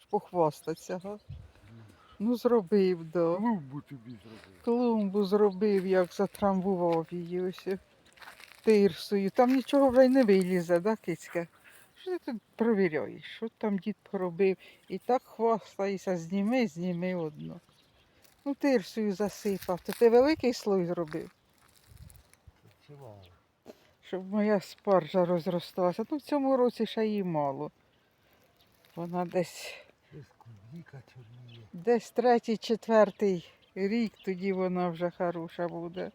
Хоч похвастатися, га? Ну, зробив, да. Клумбу тобі зробив. Клумбу зробив, як затрамбував її ось тирсою. Там нічого вже й не вилізе, да, кицька? Що ти тут провіряєш? Що там дід поробив? І так хвастаєшся, зніми, зніми одну. Ну, тирсою засипав. То ти великий слой зробив, щоб моя спаржа розросталася. Ну, в цьому році ще її мало. Вона десь, Клубніка чорніє. десь третій, четвертий рік, тоді вона вже хороша буде.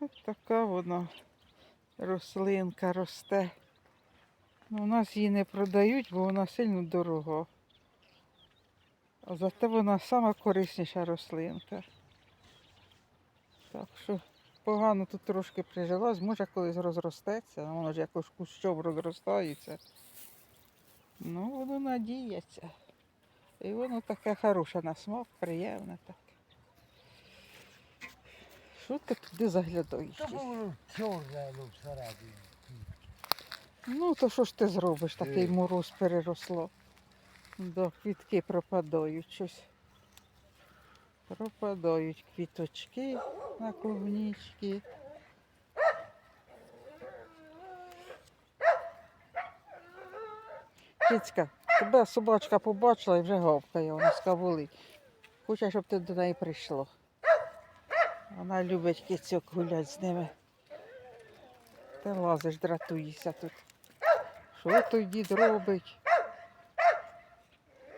Ось така вона рослинка росте. Ну, у нас її не продають, бо вона сильно дорога. А зате вона сама корисніша рослинка. Так що погано тут трошки прижилась, може колись розростеться, ну, воно ж якось кущом розростається. Ну, буду надіятися. І воно таке хороше на смак, приємне таке. Що ти туди заглядаєш? Та воно чорне ну, всередині. Ну, то що ж ти зробиш, такий Е. мороз переросло. Да, квітки пропадають щось. Пропадають квіточки на клубнички. Кицька, тебе собачка побачила і вже гавкає, вона скавулить. Хоче, щоб ти до неї прийшло. Вона любить кицьок гуляти з ними. Ти лазиш, дратуєшся тут. Що той дід робить?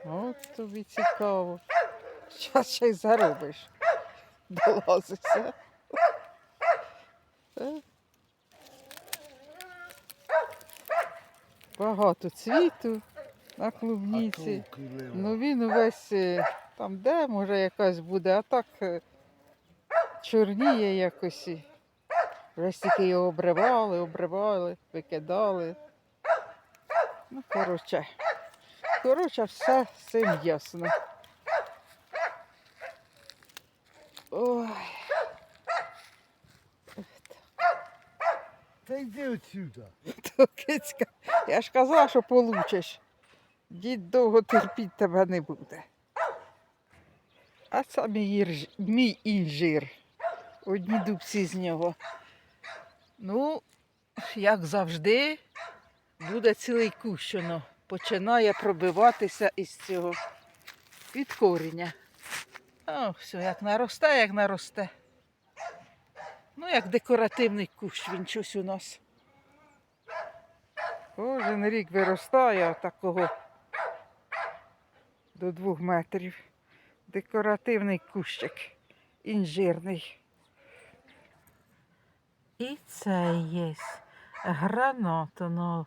От тобі цікаво. Щас ще й заробиш. Долазишся. Багато цвіту на клубніці. Ну він увесь е, там де, може якась буде, а так е, чорніє якось. Вже стільки його обривали, обривали, викидали. Ну, коротше. Коротше, все з цим ясно. Ой, Та йди отсюда. Кицька. Я ж казала, що получиш. Дід довго терпіть тебе не буде. А це мій, мій інжир. Одні дубці з нього. Ну, як завжди, буде цілий кущ, воно починає пробиватися із цього від коріння. О, все, як наросте, як наросте. Ну, як декоративний кущ він щось у нас. Кожен рік виростає такого до двох метрів. Декоративний кущик, інжирний. І це є гранат, воно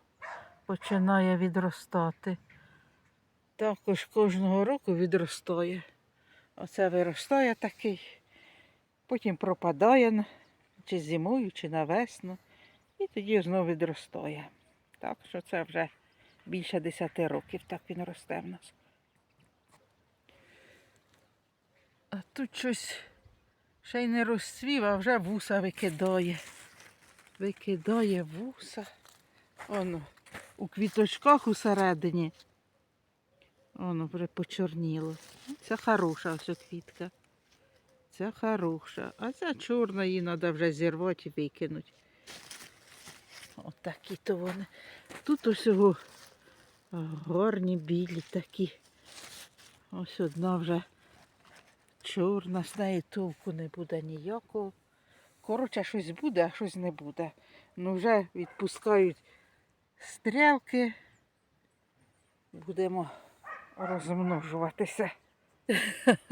починає відростати. Також кожного року відростає. Оце виростає такий, потім пропадає чи зимою, чи на весну, і тоді знову відростає. Так що це вже більше 10 років так він росте в нас. А тут щось ще й не розцвів, а вже вуса викидає. Викидає вуса. Оно, у квіточках усередині. Воно вже почорніло. Це хороша ось квітка. Це хороша. А ця чорна її треба вже зірвати і викинути. Отакі то вони. Тут усього гарні білі такі. Ось одна вже чорна, з неї толку не буде ніякого. Коротше, щось буде, а щось не буде. Ну вже відпускають стрілки. Будемо розмножуватися.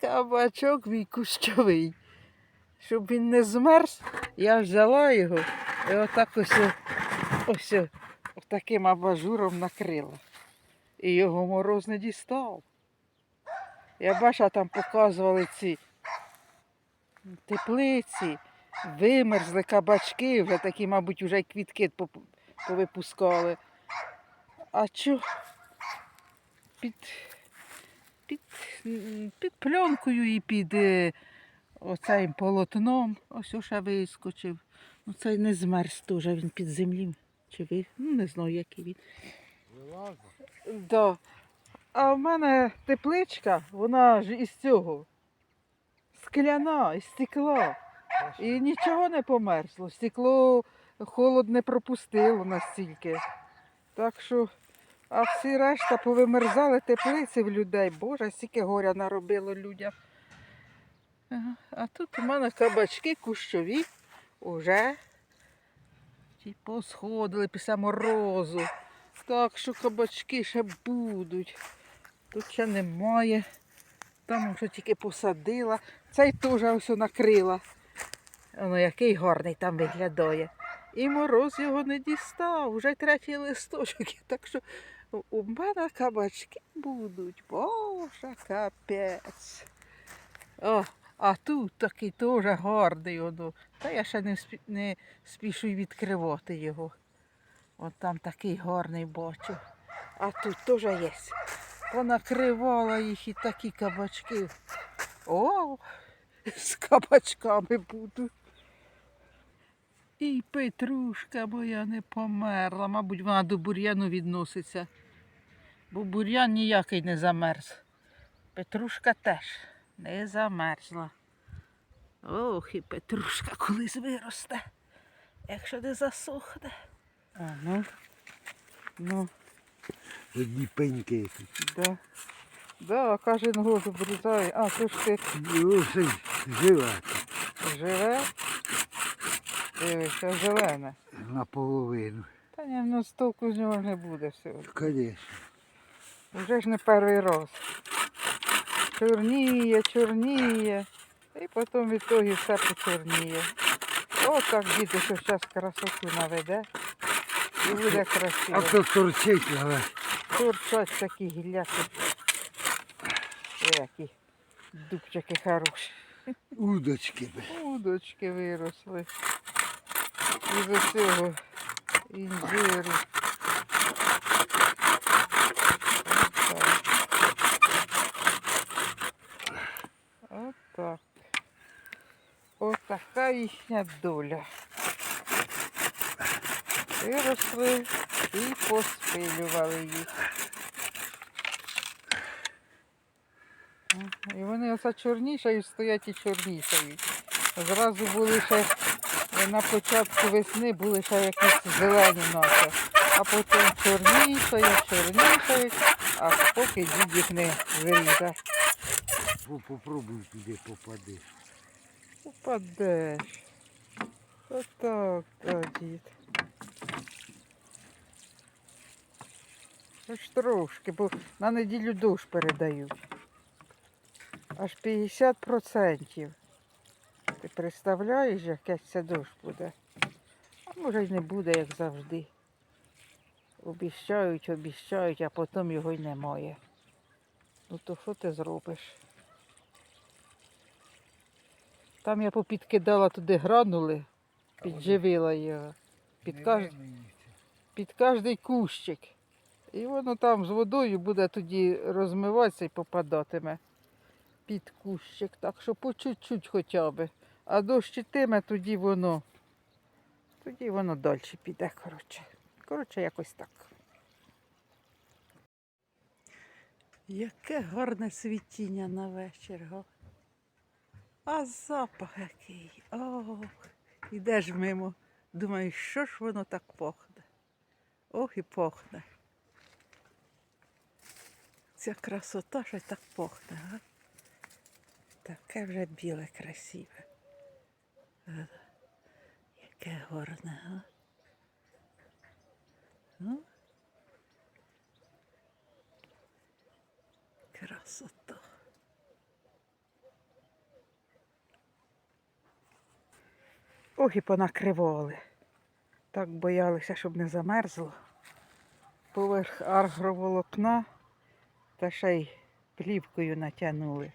Кабачок мій кущовий. Щоб він не змерз, я взяла його і отак ось, ось таким абажуром накрила. І його мороз не дістав. Я бачила, там показували ці теплиці, вимерзли кабачки, вже такі, мабуть, вже й квітки повипускали. А чо під, під, під пленкою і під е, оцим полотном ось ще вискочив. Ну цей не змерз теж, він під землі Чи ви? Ну, не знаю, який він. Да. А в мене тепличка, вона ж із цього. Скляна, із стекла. І нічого не померзло. Стекло холод не пропустило настільки. Так що, а всі решта повимерзали теплиці в людей. Боже, стільки горя наробило людям. А тут у мене кабачки кущові уже ті посходили після морозу. Так що кабачки ще будуть. Тут ще немає. Там вже тільки посадила. Цей теж ось накрила. Воно який гарний там виглядає. І мороз його не дістав. Вже третій листочок. Так що у мене кабачки будуть. Боже, капець. О, а тут такий теж гарний воно. Та я ще не, спі... не спішу відкривати його. От там такий гарний бачу. А тут теж є. Понакривала їх і такі кабачки. О, з кабачками буду. І петрушка моя не померла. Мабуть, вона до бур'яну відноситься. Бо бур'ян ніякий не замерз. Петрушка теж не замерзла. Ох, і петрушка колись виросте, якщо не засохне. А, ну, ну, Одні пеньки. да. Да, кожен год обрізає. А, то ж ти Ну, все живе. живе. Дивися, зелене. Наполовину. Та ні, ну з толку з нього не буде всього. Звісно. Вже ж не перший раз. Чорніє, чорніє. І потім від того все почорніє. О, так діти, що зараз красоту наведе. І буде А то торчить, але Турчать такі гілляки. Які дубчики хороші. удочки. Удочки виросли. Із оцього інжиру. Отак. Отак. Отака їхня доля. Виросли і поспилювали їх. І вони оце чорнішають, стоять і чорнішають. Зразу були ще е, на початку весни були ще якісь зелені наче. А потім чорнішають, чорнішають, а поки дід їх не зрізав. По- Попробуй туди попади. Упадеш. Отак, так, дід. Хоч трошки, бо на неділю дощ передають. Аж 50%. Ти представляєш, якесь це дощ буде? А може й не буде, як завжди. Обіщають, обіщають, а потім його й немає. Ну то що ти зробиш? Там я попідкидала туди гранули, підживила його. Під, каж... під кожний кущик. І воно там з водою буде тоді розмиватися і попадатиме під кущик. Так що по чуть-чуть хоча б. А дощ ітиме, тоді воно. Тоді воно далі піде, коротше. Коротше, якось так. Яке гарне світіння на вечір. Га? А запах який. Ох, ідеш мимо. Думаєш, що ж воно так пахне? Ох і пахне. Ця красота що так пахне, а? Таке вже біле, красиве. Е, Яке гарне, а? Ну? Красота. Ох, і понакривали. Так боялися, щоб не замерзло. Поверх аргроволокна та ще й плівкою натягнули.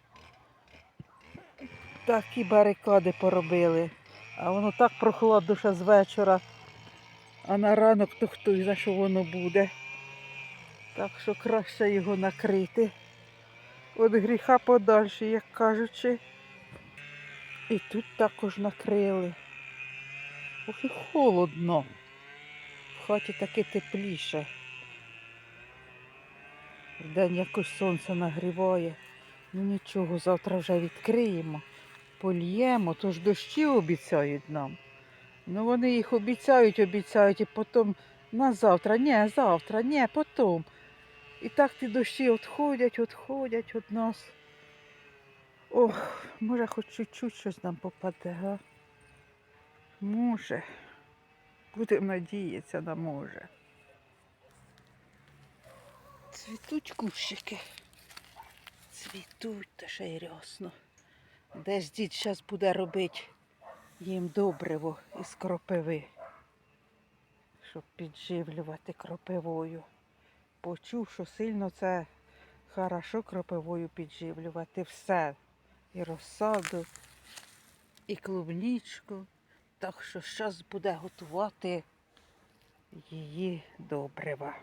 Такі барикади поробили. А воно так прохладно ще з вечора. А на ранок то хто й за що воно буде. Так що краще його накрити. От гріха подальше, як кажучи. І тут також накрили. Ох і холодно. хаті таки тепліше. Вдень якось сонце нагріває. Ну нічого, завтра вже відкриємо, польємо, то ж дощі обіцяють нам. Ну вони їх обіцяють, обіцяють, і потім на завтра, ні, завтра, ні, потім. І так ті дощі відходять, відходять від нас. Ох, може хоч чуть-чуть щось нам попаде, га? Може. Будемо надіятися на може. Цвітуть кущики. Цвітуть та ще й рясно. Десь дід зараз буде робити їм добриво із кропиви, щоб підживлювати кропивою. Почув, що сильно це хорошо кропивою підживлювати все. І розсаду, і клубнічку. Так що зараз буде готувати її добрива.